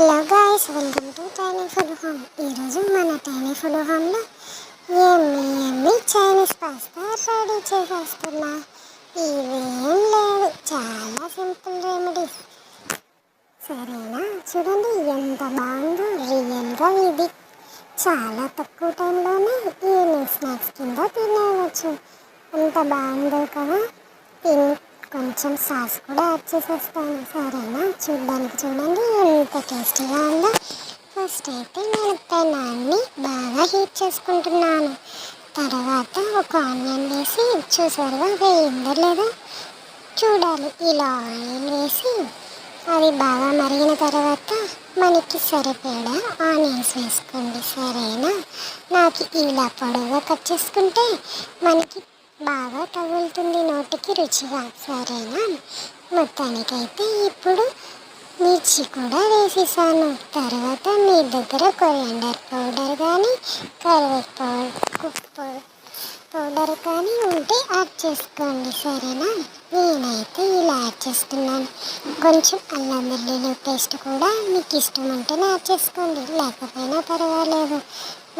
Hello guys welcome to tiny food home ఈరోజు మన tiny food హోమ్లో ఎమ్మి ఎమ్మి చైనీస్ పాస్తా రెడీ చేసేస్తున్నా. ఇవేం లేదు చాలా సింపుల్ రెమెడీస్ సరేనా? చూడండి ఎంత బాగుందో రియల్గా ఇది. చాలా తక్కువ టైంలోనే ఈ స్నాక్స్ కింద తినేయవచ్చు. ఎంత బాగుందో కదా. తిని కొంచెం సాస్ కూడా యాడ్ చేసేస్తాను. సరేనా? చూడడానికి చూడండి ఎంత టేస్టీగా ఉందో. ఫస్ట్ అయితే నేను పెనాన్ని బాగా హీట్ చేసుకుంటున్నాను. తర్వాత ఒక ఆనియన్ వేసి చూసారుగా వేయిందో లేదో? చూడాలి. ఇలా ఆయిల్ వేసి అది బాగా మరిగిన తర్వాత మనకి సరిపడా ఆనియన్స్ వేసుకోండి. సరేనా? నాకు ఇలా పొడవుగా కట్ చేసుకుంటే మనకి బాగా తగులుతుంది నోటికి రుచిగా. సరేనా? మొత్తానికైతే ఇప్పుడు మిర్చి కూడా వేసేసాను. తర్వాత మీ దగ్గర కొరియాండర్ పౌడర్ కానీ కరివేపాకు పౌడర్ కానీ ఉంటే యాడ్ చేసుకోండి. సరేనా? నేనైతే ఇలా యాడ్ చేస్తున్నాను. కొంచెం అల్లం వెల్లుల్లి పేస్ట్ కూడా మీకు ఇష్టం ఉంటేనే యాడ్ చేసుకోండి. లేకపోయినా పర్వాలేదు.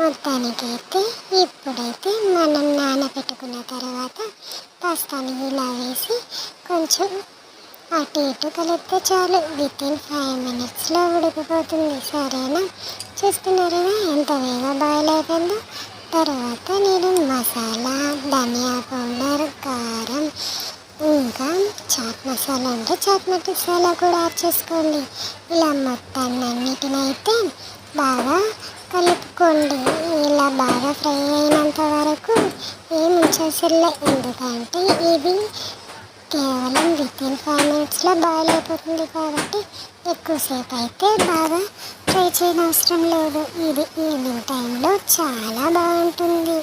మొత్తానికైతే ఇప్పుడైతే మనం నానబెట్టుకున్న తర్వాత పాస్తాని ఇలా వేసి కొంచెం అటు ఇటు కలిపితే చాలు. విత్ ఇన్ ఫైవ్ మినిట్స్లో ఉడికిపోతుంది. సరేనా? చూస్తున్నారుగా? ఎంత వేగా బాయిల్ అయిపోయిందో. తర్వాత నేను మసాలా ధనియా పౌడర్ కారం ఇంకా చాట్ మసాలా అంటే చాట్ మసాలా కూడా యాడ్ చేసుకోండి. ఇలా మొత్తాన్ని అన్నిటినైతే బాగా కలుపుకోండి ఇలా బాగా ఫ్రై అయినంత వరకు ఏం ఉంచేసరిలే ఎందుకంటే ఇది కేవలం విత్ ఇన్ ఫైవ్ మినిట్స్లో బాయిల్ అయిపోతుంది కాబట్టి ఎక్కువసేపు అయితే బాగా ఫ్రై చేయని అవసరం లేదు. ఇది ఈవినింగ్ టైంలో చాలా బాగుంటుంది.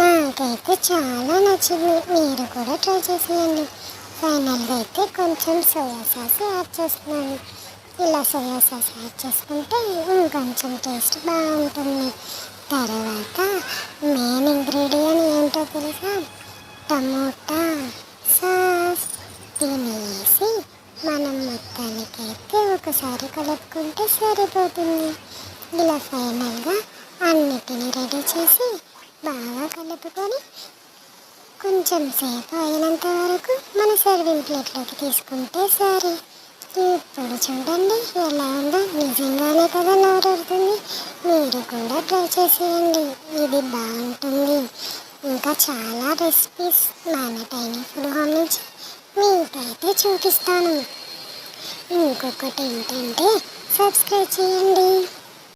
నాకైతే చాలా నచ్చింది. మీరు కూడా ట్రై చేసేయండి. ఫైనల్గా అయితే కొంచెం సోయా సాస్ యాడ్ చేస్తున్నాను. ఇలా సోయా సాస్ యాడ్ చేసుకుంటే ఇంకొంచెం టేస్ట్ బాగుంటుంది. తర్వాత మెయిన్ ఇంగ్రీడియంట్ ఏంటో తెలుసా? Tomato sauce. తినేసి మనం మొత్తానికైతే ఒకసారి కలుపుకుంటే సరిపోతుంది. ఇలా ఫైనల్గా అన్నిటిని రెడీ చేసి బాగా కలుపుకొని కొంచెం సేపు అయినంత వరకు మన సర్వింగ్ ప్లేట్లోకి తీసుకుంటే సరే. ఇప్పుడు చూడండి ఎలా ఉందో. నిజంగానే కదా నోరెడుతుంది. మీరు కూడా ట్రై చేసేయండి. ఇది బాగుంటుంది. ఇంకా చాలా రెసిపీస్ మన టైనీ ఫుడ్ హోమ్ నుంచి మీకైతే చూపిస్తాను. ఇంకొకటి ఏంటంటే సబ్స్క్రైబ్ చేయండి.